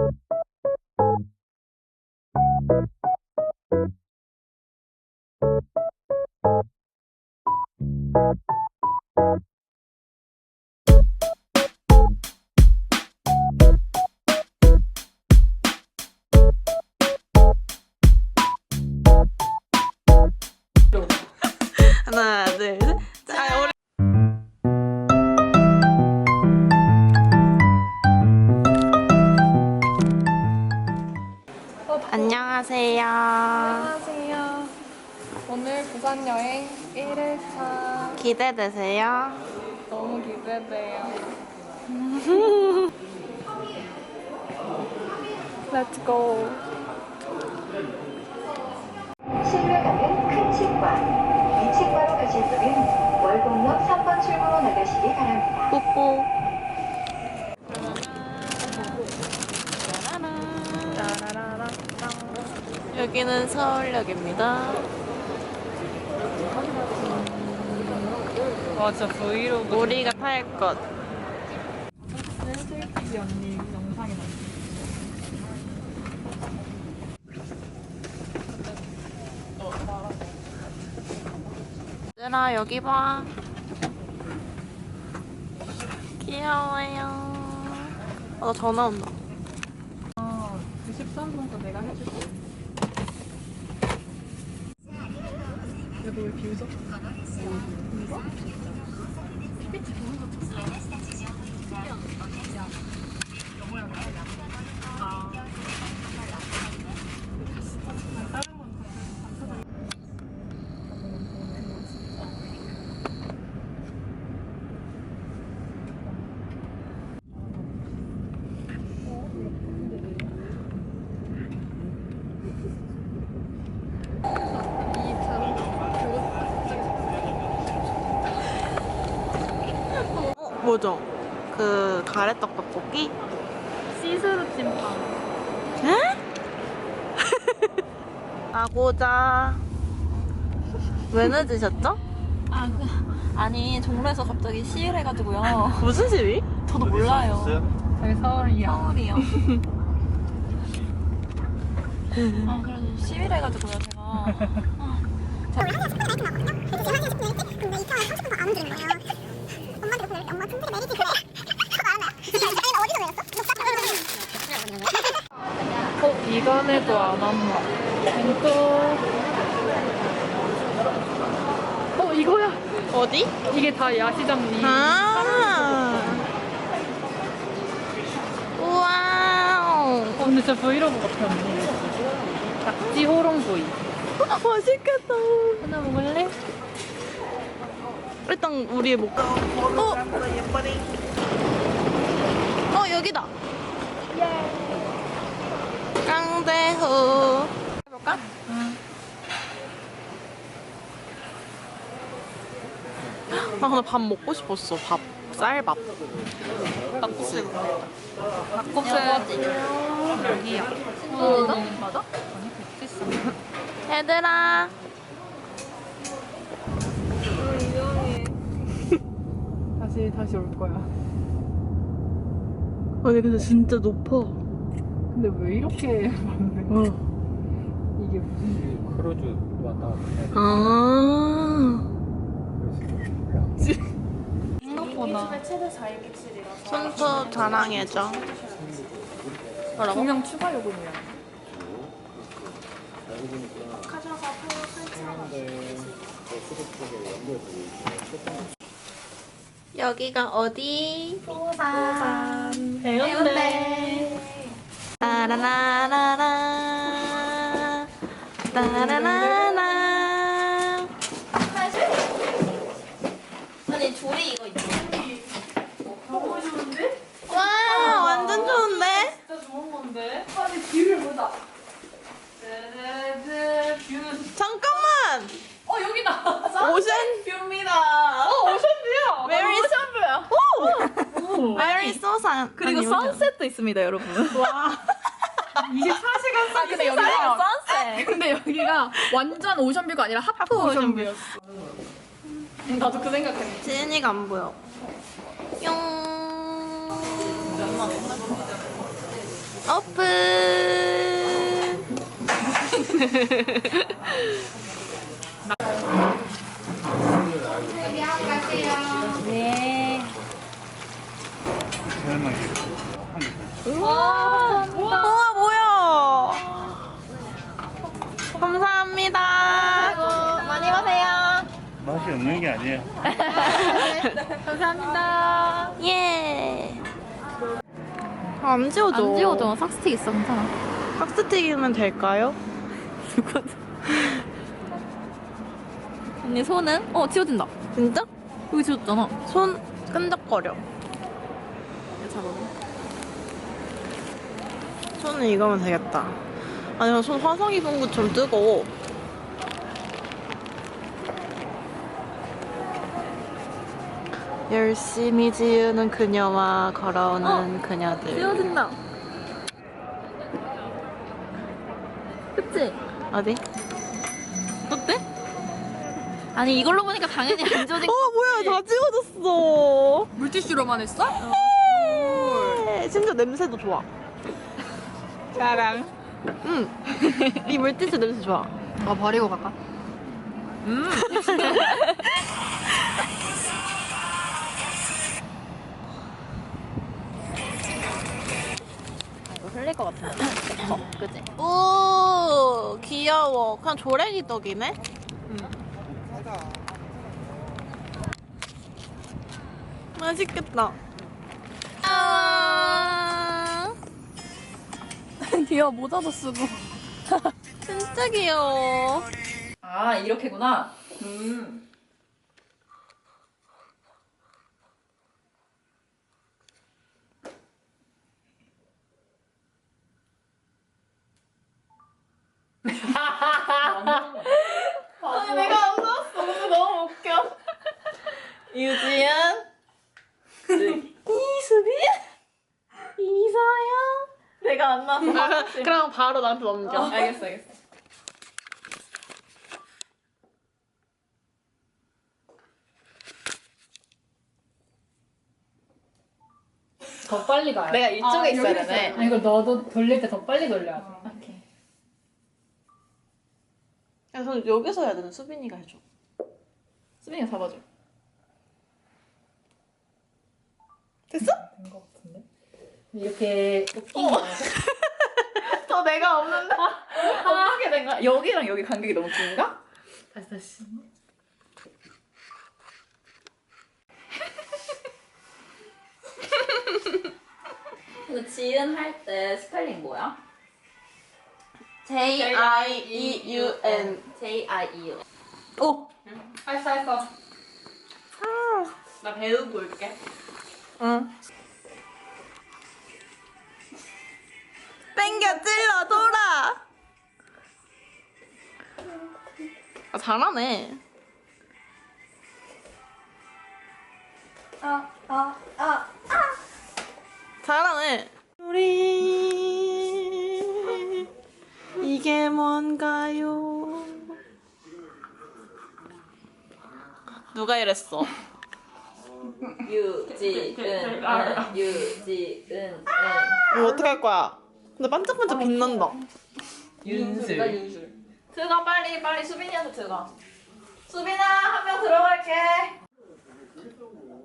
하나, 뽀뽀. 여기는 서울역입니다. 와 진짜 브이로그 우리가 탈 것. 언니 나. 얘들아 여기 봐. 귀여워요. 어, 나 전화 온다. 그 13번도 내가 해줄게. 야너왜 비웃어? 어, 뭐죠? 그 가래떡 떡볶이? 시스루 찐빵. 에? 가고자. 왜 늦으셨죠? 아, 그, 아니 종로에서 갑자기 시위해가지고요. 무슨 시위? 저도 몰라요. 저희 서울이야. 서울이요. 아 그래서 시위를 해가지고요 제가. 아, 어 이간에도 안 왔나? 또. 어 이거야. 어디? 이게 다 야시장 이. 아. 우와우. 어, 근데 진짜 브이로그 같아. 낙지 호롱구이. 맛있겠다. 하나 먹을래? 일단 우리 목. 어? 어 여기다. 깡대후. 해볼까? 아, 나밥 먹고 싶었어. 밥. 쌀밥. 맞지? 닭국수 여기야. 어, 맞아? 얘들아. 다시 다시 올 거야. 아니 근데 진짜 높아. 근데 왜 이렇게 많네? 어. 이게 무슨 크루즈 왔다 해. 아. 생각보다 손톱 자랑해줘. 뭐라고? 두명 추가 요금이야. 여기가 어디? 부산 해운대. 따라라라라. 따라라라. 아니 조리 이거 있지. 와, 완전 좋은데? 진짜 좋은 건데? 아니 뷰를 보자. 뷰는 잠깐만! 어 여기다. 오션 뷰입니다. 어 오션뷰야. Very 오션뷰야. 오! Very 소상. 그리고 선셋도 있습니다, 여러분. 24시간 아 근데 여기가 선셋. 근데 여기가 완전 오션뷰가 아니라 하프 오션뷰였어. 나도 그 생각했는데. 지은이가 안 보여. 뿅. 오픈. 설마 우와, 우와 뭐야? 감사합니다. 많이 마세요. 맛이 없는 게 아니에요. 감사합니다. 예. 아, 안 지워져. 안 지워져. 삭스틱 있어, 괜찮아. 박스틱이면 될까요? 언니 손은? 어, 지워진다. 진짜? 여기 지워졌잖아. 손 끈적거려. 손은 이거면 되겠다. 아니, 손 화상 입은 것처럼 뜨거워. 열심히 지우는 그녀와 걸어오는 그녀들. 지워진다. 그치? 아니, 이걸로 보니까 당연히 안 지워진 어, 뭐야, 다 지워졌어. 물티슈로만 했어? 네, 심지어 냄새도 좋아. 자랑. 응. 이 물티슈 냄새 좋아. 아, 버리고 갈까? 이거 흘릴 것 같은데. 어, 그치? 오, 귀여워. 그냥 조랭이 떡이네? 맛있겠다. 아, 귀여워, 모자도 쓰고. 진짜 귀여워. 아, 이렇게구나. 음. 아니, 내가 안 나왔어. 너무, 너무 웃겨. 유지연. 이수빈. 이서연. 내가 안 그럼 바로 나한테 넘겨. 알겠어, 알겠어. 더 빨리 가요. 내가 이쪽에 있어야 되네. 아, 이거 너도 돌릴 때 더 빨리 돌려야 돼. 오케이. 야, 그럼 여기서 해야 되는 수빈이가 해줘. 수빈이가 잡아줘. 됐어? 된 것 같은데. 이렇게 웃긴 거. 더 내가 없는데. 어떻게 된 거야? 여기랑 여기 간격이 너무 긴가? 다시 다시. 이거 지은 할 때 스펠링 뭐야? J I E U N. J I E U. 오. 했어 했어. 나 배우고 올게. 응. 잘하네. 아, 아, 아. 잘하네. 우리 이게 뭔가요? 누가 이랬어? 유지은, 은, 유지은, 은. 이거 어떻게 할 거야? 근데 반짝반짝 빛난다. 윤슬. 들어가 빨리 빨리 수빈이한테 들어가. 수빈아 한 명 들어갈게.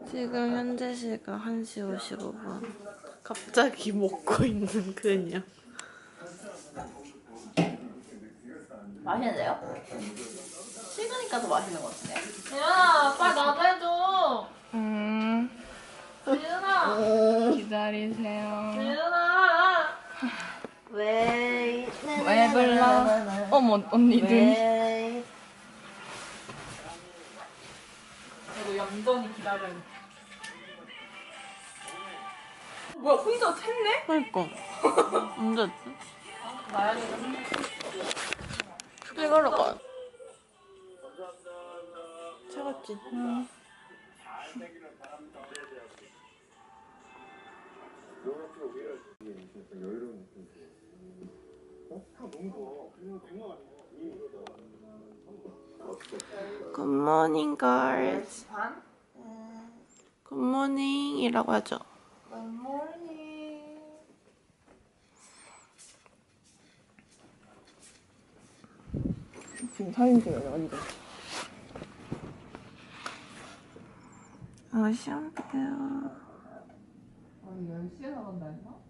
지금 현재 시각 1시 55분. 갑자기 먹고 있는 그녀. 맛있는데요? 식으니까 더 맛있는 것 같은데. 야, 빨리 나도 해줘. 음. 지은아. 기다리세요. 지은아. 왜? 왜 불러? 어머 언니들. 왜? 그리고 얌전히 기다려. 뭐야 혼자 샜네? 그니까. 언제지? 나야 이걸로 가요. 차갑지? Good morning, girls. Good morning이라고 하죠. Good morning. 지금 사진 찍어요, 완전. 아, 시험 봐요. 아니, 10시에 나간다 해서?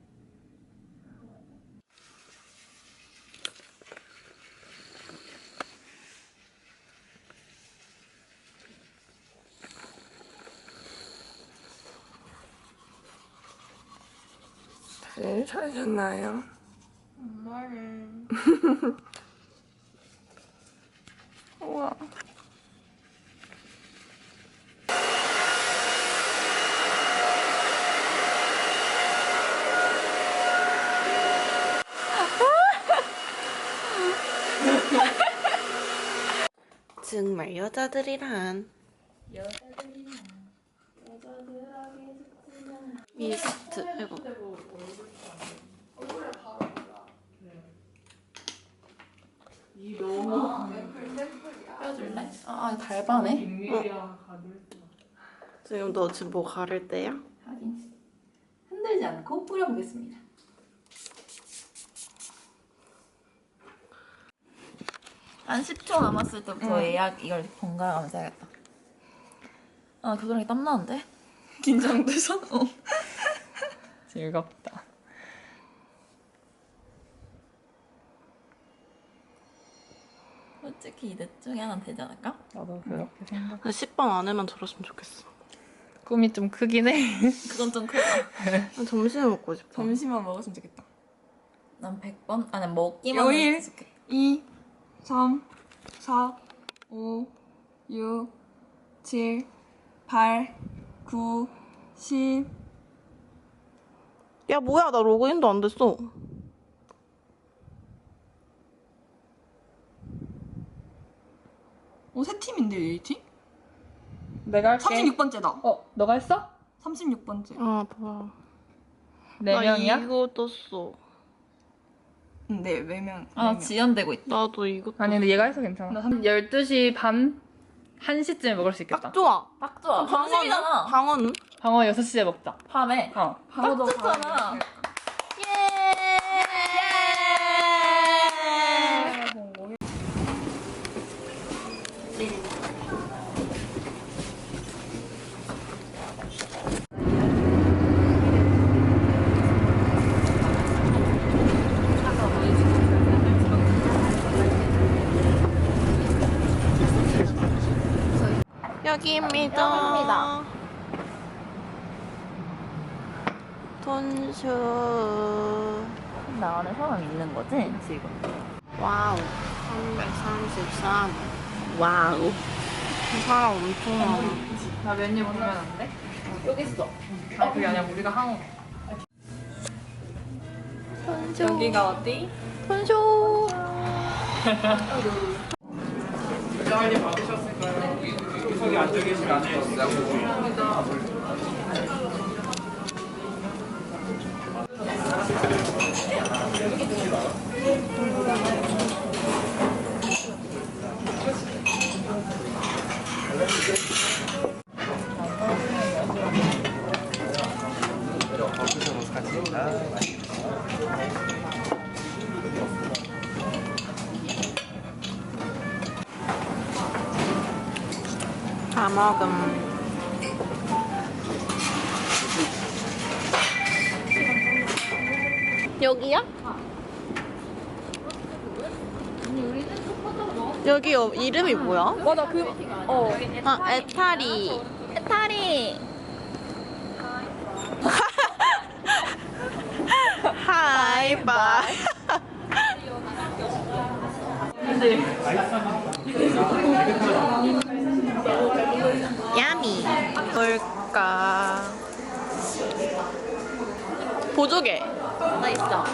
네, 잘 잤나요? 엄마를. 우와. 정말 여자들이란 미스트 이거 펴줄래? 아 달바네 지금 너 지금 뭐 가릴 때야? 하긴 흔들지 않고 뿌려보겠습니다 한 10초 남았을 때부터 예약 이걸 번갈아가면서 해야겠다 아 겨드랑이 땀나는데? 긴장돼서? 즐겁다. 솔직히 이넷 중에 하나는 되지 않을까? 나도 그렇게 생각. 10번 안에만 들었으면 좋겠어 꿈이 좀 크긴 해. 그건 좀 크다 점심에 먹고 싶어 점심만 먹었으면 좋겠다. 난 100번? 아니 먹기만 요일. 해도 좋겠다 2, 3, 4, 5, 6, 7, 8, 9, 10. 야 뭐야 나 로그인도 안 됐어 어, 세 팀인데, 이 팀? 내가 할게. 36번째다. 어, 너가 했어? 36번째. 아 뭐야 네 나 명이야? 이거 떴어 응, 네, 4명. 아 지연되고 있다 나도 이거 아니 근데 얘가 해서 괜찮아. 나 삼- 12시 반 1시쯤에 먹을 수 있겠다. 딱 좋아 딱 좋아 방어는? 점심이잖아 방어는? 방어 6시에 먹자. 밤에 어. 딱 좋잖아 여기입니다. 여기입니다. 돈슈 나 안에 사람 있는 거지 지금? 와우. 333 와우. 사람 엄청 많아. 나 메뉴 보면 안 돼? 여기 있어. 아 그게 아니라 우리가 한국. 여기가 어디? 돈 쇼 다 먹음 여기야? 여기 어, 이름이 뭐야? 맞아, 그, 어. 아 에타리 하이바이 야미 뭘까 보조개 나 있어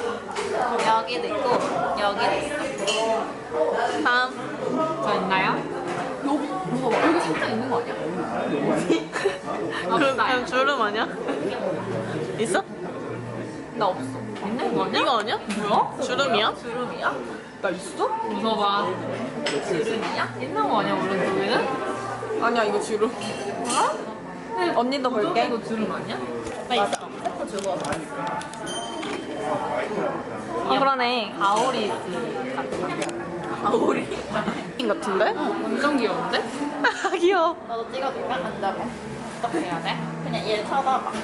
여기도 있고 여기도 있어 다음 저 있나요? 뭐가 여기 진짜 있는 거 아니야? 그럼, 그럼 주름 아니야? 있어? 나 없어 있는 거 아니야? 이거 아니야? 뭐야? 주름이야? 주름이야? 나 있어? 웃어봐 주름이야? 있는 거 아니야 오른쪽에는? 아니야, 이거 주름. 언니도 볼게. 이거 주름 아니야? 나 있어 세트 주고 아, 그러네. 아 우리 같은데? 완전 귀여운데? 귀여워. 나도 찍어줄까? 앉아봐. 어떻게 해야 돼? 그냥 얘 쳐다봐.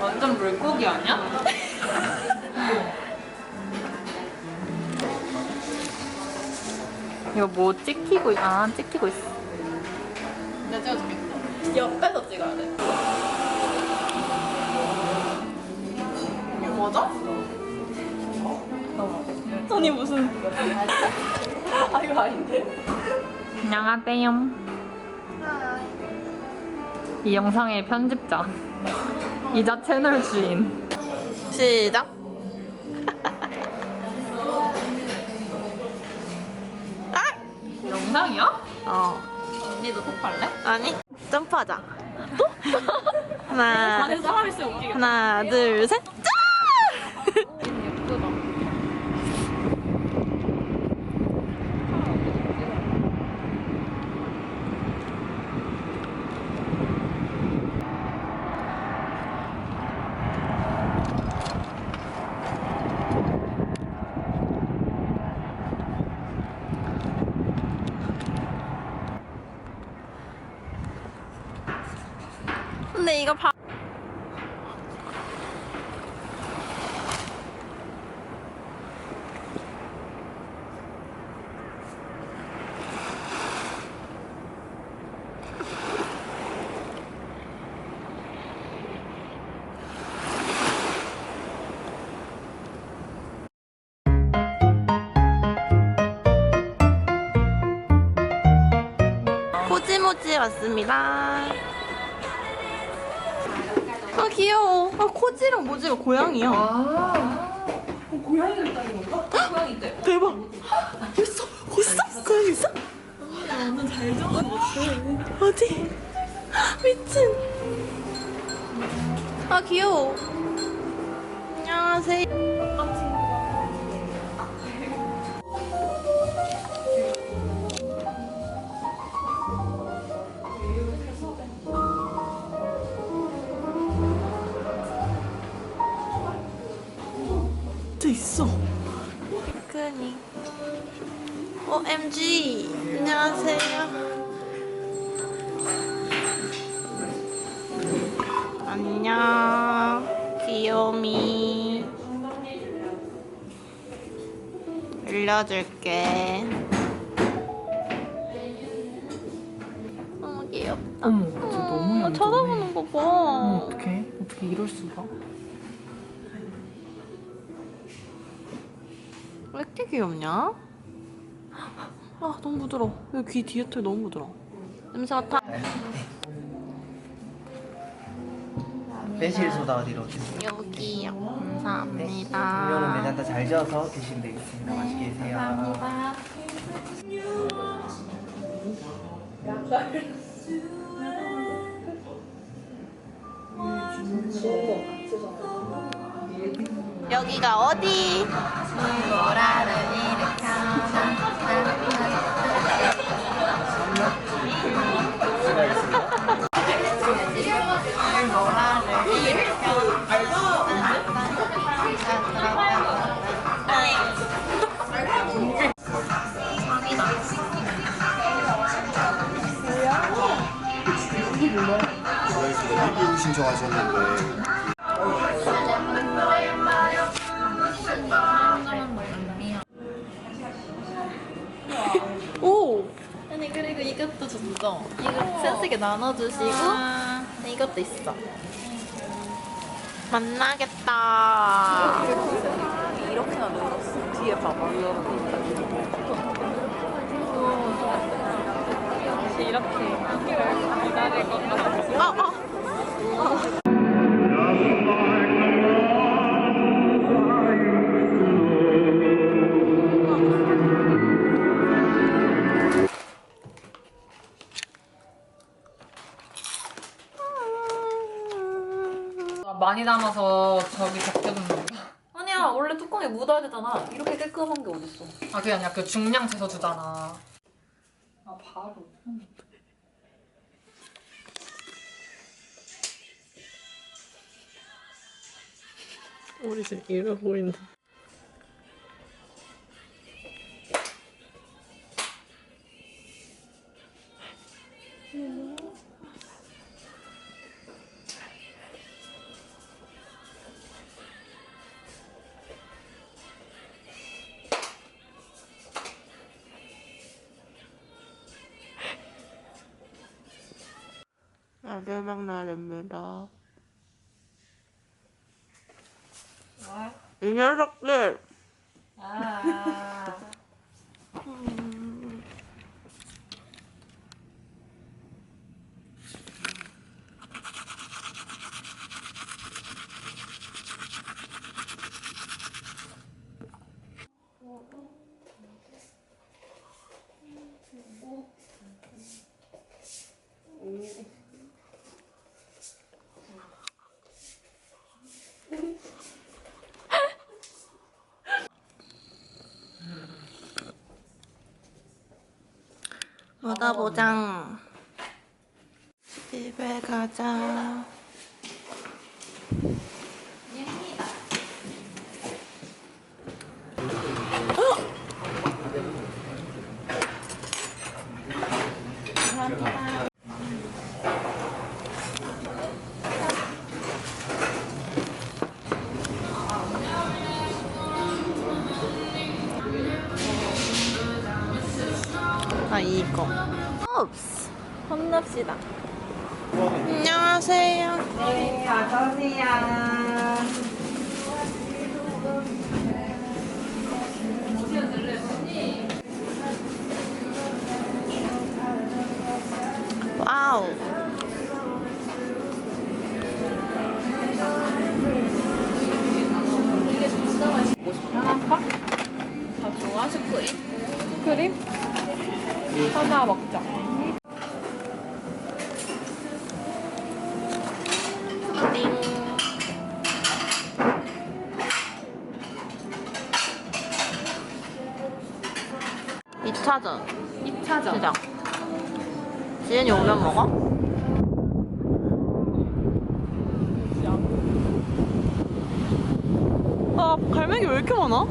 완전 물고기 아니야? 이거 뭐 찍히고 있... 아 찍히고 있어 내가 찍어줄게. 옆에서 찍어야 돼. 이거 맞아? 아니 무슨 아 이거 아닌데 안녕하세요 이 영상의 편집자 이자 채널 주인 시작. 하자. 또? 하나 하나 둘 셋. 이거 봐. 왔습니다. 귀여워. 아 코지랑 모지가 고양이야. 아. 고양이가 있다는 건가? 고양이 있대. 대박. 있어? 있어? 고양이 있어? 완전 잘 적었어. 어디? 미친. 아 귀여워. 안녕하세요. OMG. 안녕하세요. 안녕. 귀요미. 알려줄게. 너무 귀엽다. 어머 진짜 너무 아, 쳐다보는 거 봐. 어떡해 어떻게 이럴 수가 왜 이렇게 귀엽냐? 아 너무 부드러워. 여기 귀 뒤에 털 너무 부드러워. 냄새 맡아. 매실 소다 어디로 드세요? 여기요. 음료는 감사합니다. 매장 다 잘 저어서 드시면 되겠습니다. 맛있게 드세요. 여기가 어디? 리뷰 나눠주시고 이것도 있어. 만나겠다. 이렇게나 늘었어 뒤에 봐봐 아, 아. 많이 담아서 저기 거. 아니야 원래 뚜껑에 묻어야 되잖아. 이렇게 깔끔한 게 어딨어? 아 그게 아니라 그 중량 재서 주잖아. 아 바로. 우리 지금 이러고 있는데. 마지막 날입니다. 이 녀석들! 나가보자. 집에 가자. 오면 먹어? 아, 갈매기 왜 이렇게 많아?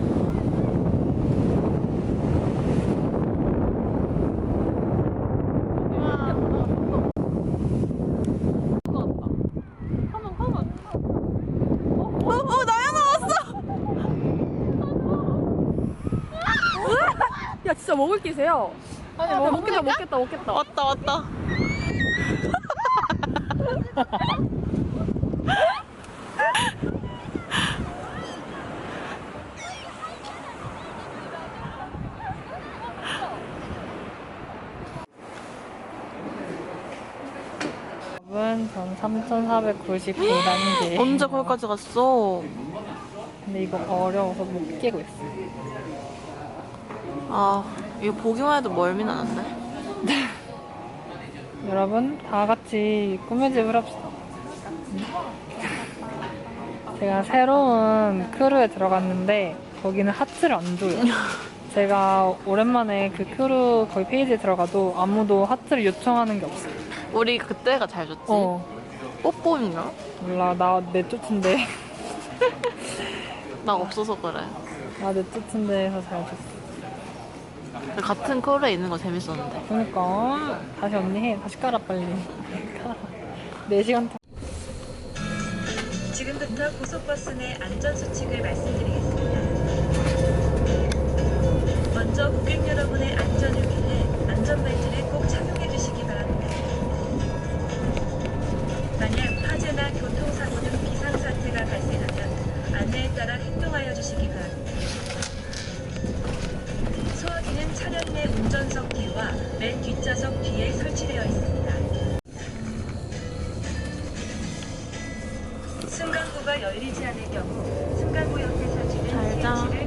어, 어, 나야 나왔어! 야 진짜 먹을 기세요. 아니 뭐, 먹겠다 먹겠다 먹겠다. 왔다, 왔다. 여러분 전 3,499단계. 언제 거기까지 갔어? 근데 이거 어려워서 못 깨고 있어. 아, 이거 보기만 해도 멀미 나는데? 여러분 다 같이 꾸며집을 합시다. 제가 새로운 크루에 들어갔는데 거기는 하트를 안 줘요. 제가 오랜만에 그 크루 거기 페이지에 들어가도 아무도 하트를 요청하는 게 없어. 우리 그때가 잘 줬지? 어 뽀뽀인가? 몰라 나 내 쫓은데 나 없어서 그래. 나 내 쫓은데에서 잘 줬어. 같은 컬러에 있는 거 재밌었는데. 그러니까 다시 언니 해 다시 깔아 빨리. 깔아. 4시간 타. 지금부터 고속버스 내 안전수칙을 말씀드리겠습니다. 먼저 고객 여러분의 안전을 위해 안전벨트를 꼭 착용해 주시기 바랍니다. 만약 화재나 교통 운전석 뒤와 맨 뒷좌석 뒤에 설치되어 있습니다. 승강구가 열리지 않을 경우 승강구 옆에 설치된 자. 스위치를